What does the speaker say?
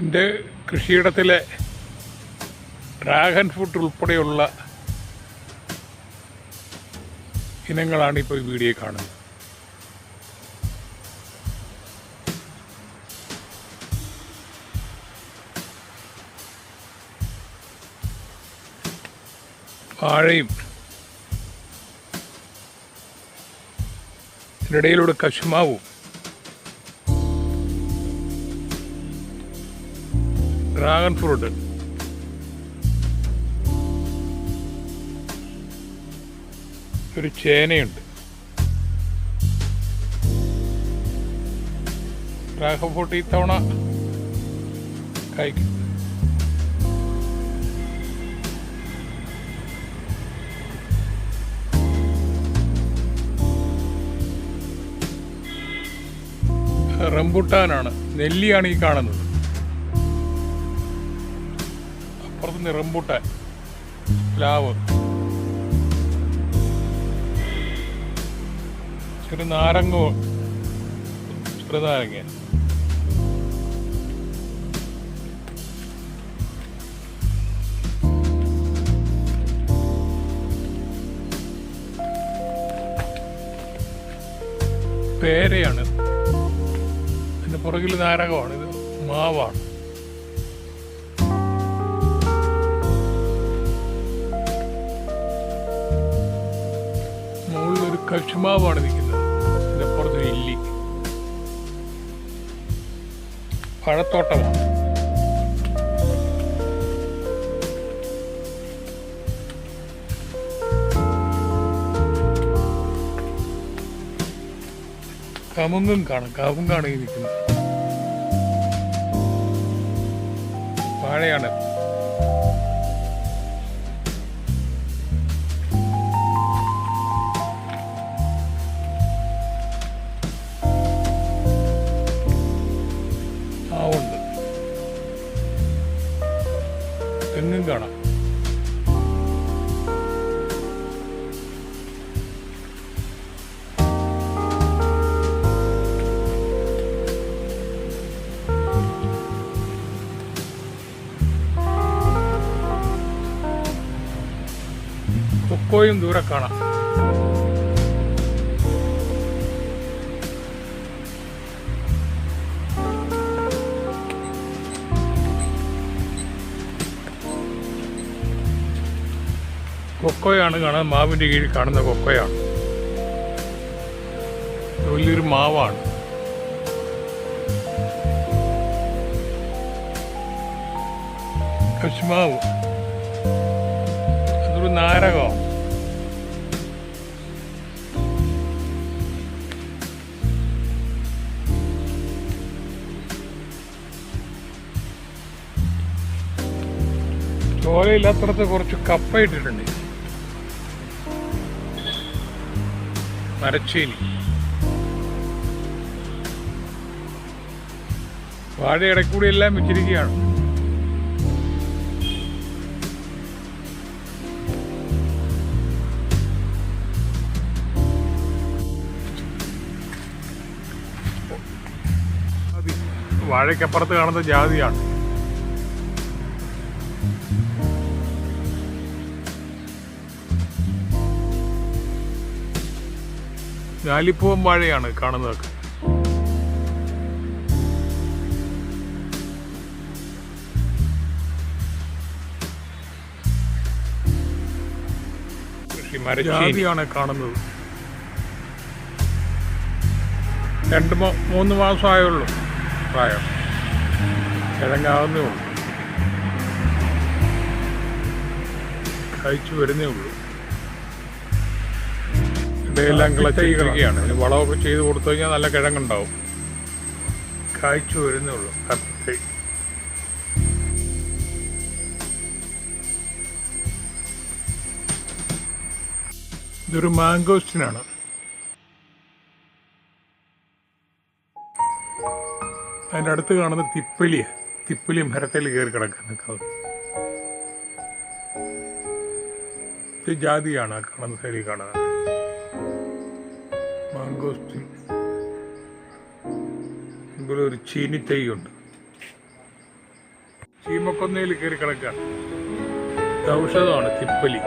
എന്റെ കൃഷിയിടത്തിലെ dragon fruit ഉൾപ്പെടെയുള്ള ഇനങ്ങളാണ് ഇപ്പോൾ ഈ വീഡിയോ കാണുന്നത്. വാഴയും ഇതിനിടയിലൂടെ കശുമാവും. ഡ്രാഗൺ ഫ്രൂട്ട് ഒരു ചേനയുണ്ട്. ഡ്രാഗൺ ഫ്രൂട്ട് ഈ തവണ കഴിക്കും. റംബുട്ടാനാണ് നെല്ലിയാണ് ഈ കാണുന്നത്. അപ്പുറത്ത് നിന്ന് റംബുട്ടാൻ. പ്ലാവ്. ചെറു നാരങ്ങ ചെറുനാരങ്ങ. പേരയാണ്. അതിന്റെ പുറകിൽ നാരകമാണ് ഇത് മാവാണ്. ഒരു നിൽക്കുന്നത്. ഇതിന്റെ പുറത്ത് ഇല്ലി. പഴത്തോട്ടമാണ്. കമുങ്ങും കാണും. കമുങ്ങാണ് ഈ നിൽക്കുന്നത് വാഴയാണ് കൊക്കോയും ദൂരെ കാണാം. കൊക്കോയാണ് കാണുന്നത്. മാവിന്റെ കീഴിൽ കാണുന്ന കൊക്കോയാണ്. വലിയൊരു മാവാണ്. കശുമാവ്. അതൊരു നാരകമാണ്. ചോലയില്ലാത്തടത്ത് കുറച്ച് കപ്പ ഇട്ടിട്ടുണ്ട്. മരച്ചീനി. വാഴ ഇടയ്ക്കൂടി എല്ലാം വെച്ചിരിക്കുകയാണ്. വാഴയ്ക്കപ്പുറത്ത് കാണുന്ന ജാതിയാണ്. ഞാലിപ്പൂവൻ വാഴയാണ് കാണുന്നതൊക്കെ ാണ് കാണുന്നത്. രണ്ട് മൂന്ന് മാസമായുള്ളൂ പ്രായം. കിഴങ്ങാവുന്നേ ഉള്ളൂ. കഴിച്ചു വരുന്നേ ഉള്ളൂ. ഇവയെല്ലാം കിളച്ചിരിക്കുകയാണ് ഇനി വളമൊക്കെ ചെയ്ത് കൊടുത്തു കഴിഞ്ഞാൽ നല്ല കിഴങ്ങുണ്ടാവും. കായ്ച്ചു വരുന്നേ ഉള്ളൂ. കത്തി. ഇതൊരു മാംഗോസ്റ്റിനാണ് അതിന്റെ അടുത്ത് കാണുന്ന തിപ്പലി തിപ്പലി മരത്തിൽ കയറി കിടക്കുന്ന ഇത് ജാതിയാണ് ആ കാണുന്ന സൈഡിൽ കാണുന്നത്. മാങ്കോസ്റ്റിൻ ഇവിടെ ഒരു ചീനിത്തൈയുണ്ട് ചീമക്കൊന്നയിൽ കയറി കിടക്കുകയാണ് ഇത് ഔഷധമാണ് തിപ്പലി.